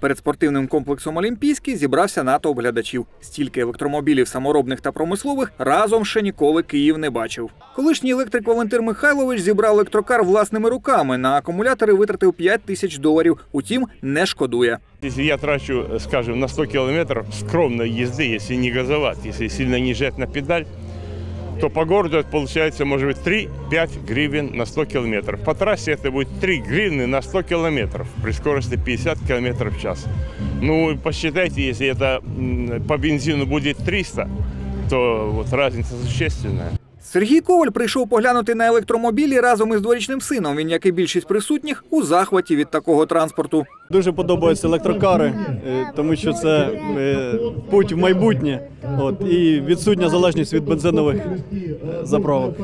Перед спортивним комплексом Олімпійський зібрався натовп глядачів. Стільки електромобілів саморобних та промислових разом ще ніколи Київ не бачив. Колишній електрик Валентин Михайлович зібрав електрокар власними руками. На акумулятори витратив 5 тисяч доларів. Утім, не шкодує. Если я трачу, скажем, на 100 километров скромной езды, если не газовать, если сильно не жать на педаль, то по городу это получается, может быть, 3-5 гривен на 100 километров. По трассе это будет 3 гривны на 100 километров при скорости 50 километров в час. Ну, посчитайте, если это по бензину будет 300, то вот разница существенная. Сергій Коваль прийшов поглянути на електромобілі разом із дворічним сином. Він, як і більшість присутніх, у захваті від такого транспорту. Дуже подобаються електрокари, е, тому що це е, путь в майбутнє. От, і відсутня залежність від бензинових е, заправок.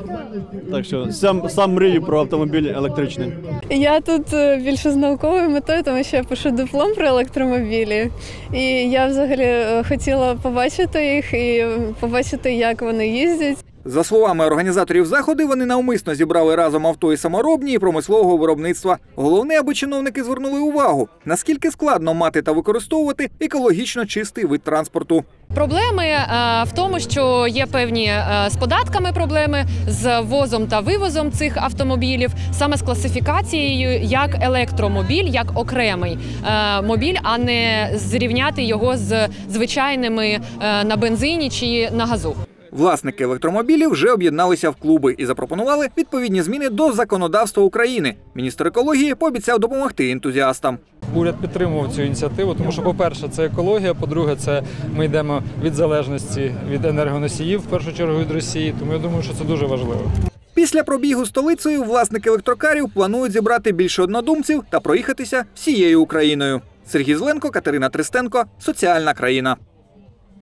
Так що сам, сам мрію про автомобіль електричний. Я тут більше з науковою метою, тому що я пишу диплом про електромобілі. І я взагалі хотіла побачити їх і побачити, як вони їздять. За словами організаторів заходу, вони навмисно зібрали разом авто і саморобні і промислового виробництва. Головне, аби чиновники звернули увагу, наскільки складно мати та використовувати екологічно чистий вид транспорту. Проблеми е, в тому, що є певні е, з податками проблеми з ввозом та вивозом цих автомобілів, саме з класифікацією як електромобіль, як окремий е, мобіль, а не зрівняти його з звичайними на бензині чи на газу. Власники електромобілів вже об'єдналися в клуби і запропонували відповідні зміни до законодавства України. Міністр екології пообіцяв допомогти ентузіастам. Уряд підтримував цю ініціативу, тому що, по-перше, це екологія. По-друге, це ми йдемо від залежності від енергоносіїв, в першу чергу від Росії. Тому я думаю, що це дуже важливо. Після пробігу столицею власники електрокарів планують зібрати більше однодумців та проїхатися всією Україною. Сергій Зленко, Катерина Тристенко, соціальна країна.